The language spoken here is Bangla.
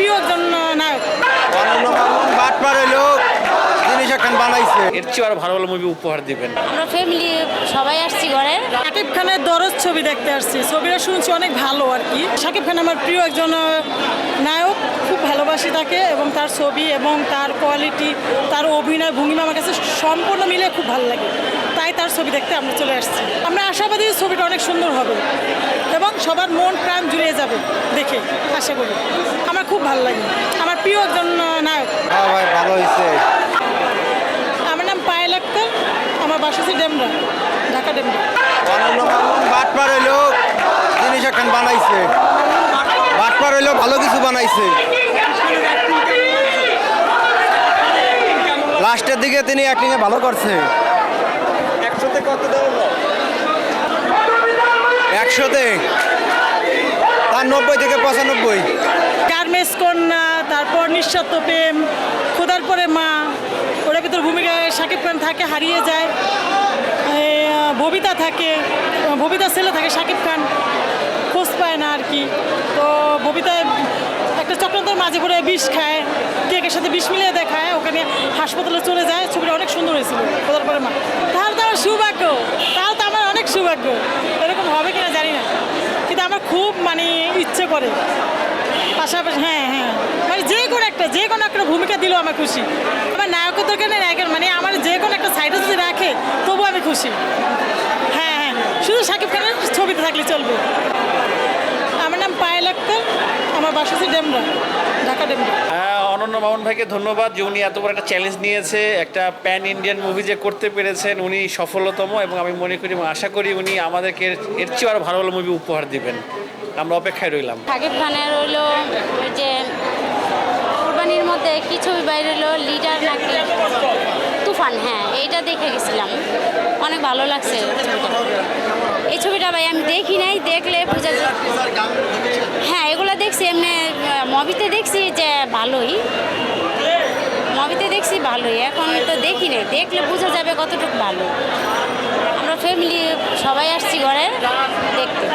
প্রিয় একজন নায়ক। অনন্য বাটপার হইল জিনিস এখন বানাইছে। এর চেয়ে আরও ভালো ভালো মুভি উপহার দিবেন। আমরা ফ্যামিলি সবাই আসছি ঘরে। শাকিব খানের দরজ ছবি দেখতে আসছি। ছবিটা শুনছি অনেক ভালো আর কি। শাকিব খান আমার প্রিয় একজন নায়ক। খুব ভালোবাসি তাকে এবং তার ছবি এবং তার কোয়ালিটি তার অভিনয় ভঙ্গিমা আমার কাছে সম্পূর্ণ মিলে খুব ভালো লাগে। তাই তার ছবি দেখতে আমরা চলে আসছি। আমরা আশাবাদী ছবিটা অনেক সুন্দর হবে এবং সবার মন প্রাণ জুড়িয়ে যাবে দেখে আশা করি। আমার খুব ভালো লাগে। আমার প্রিয় একজন নায়ক। হ্যাঁ ভালো হয়েছে আমার নাম পায়েল আক্তার আমার বাসা হচ্ছে ডেমরা ঢাকা ডেমরা। বাটপার হইল জিনিস এখন বানাইছে। বাটপার হইল ভালো কিছু বানাইছে। লাস্টের দিকে তিনি অ্যাক্টিংয়ে ভালো করছে। একশোতে কত দেবেন একশোতে? তার নব্বই থেকে পঁচানব্বই? গার্মেন্টস কন্যা তারপর নিঃস্বার্থ প্রেম খোদার পরে মা ওটার ভিতর ভূমিকায় শাকিব খান থাকে হারিয়ে যায়। ববিতা থাকে আহ, ববিতার ছেলে থাকে শাকিব খান খোঁজ পায় না আর কি। তো ববিতা একটা চক্রান্তের মাঝে পড়ে বিষ খায়, কেকের সাথে বিষ মিলিয়ে দেখায় ওখানে হাসপাতালে চলে যায়। ছবিটা অনেক সুন্দর হয়েছিল, খোদার পরে মা। তাহলে তো আমার সৌভাগ্য, তাহলে তো আমার অনেক সৌভাগ্য। এরকম হবে কিনা জানি না। কিন্তু আমার খুব মানে ইচ্ছে করে। পাশাপাশি হ্যাঁ হ্যাঁ। মানে যে কোনো একটা, যে কোনো একটা ভূমিকা দিল আমার খুশি। আমার নায়কের দরকার নেই নায়কের মানে আমার যে কোনো একটা সাইডে যদি রাখে, তবুও আমি খুশি। হ্যাঁ হ্যাঁ। শুধু শাকিব খানের ছবিতে থাকলে চলবে আমার নাম পায়েল আক্তার আমার বাসা হচ্ছে ডেমরা ঢাকা ডেমরা। হ্যাঁ, অনন্য মামুন ভাইকে ধন্যবাদ যে উনি এত বড় একটা চ্যালেঞ্জ নিয়েছে একটা প্যান ইন্ডিয়ান মুভি যে করতে পেরেছেন উনি সফলতম এবং আমি মনে করি এবং আশা করি উনি আমাদেরকে এর- চেয়ে আরও ভালো ভালো মুভি উপহার দিবেন। আমরা অপেক্ষায় রইলাম। সাকিব খানের হইল ওই যে কোরবানির মধ্যে কি ছবি বাইরে হলো লিডার নাকি তুফান হ্যাঁ এইটা দেখে গেছিলাম। অনেক ভালো লাগছে এই ছবিটা ভাই আমি দেখি নাই দেখলে বোঝা যায় হ্যাঁ এগুলো দেখছি এমনি মবিতে দেখছি যে ভালোই। মবিতে দেখছি ভালোই, এখন তো দেখি না দেখলে বোঝা যাবে কতটুকু ভালো। আমরা ফ্যামিলি সবাই আসছি ঘরে দেখতে।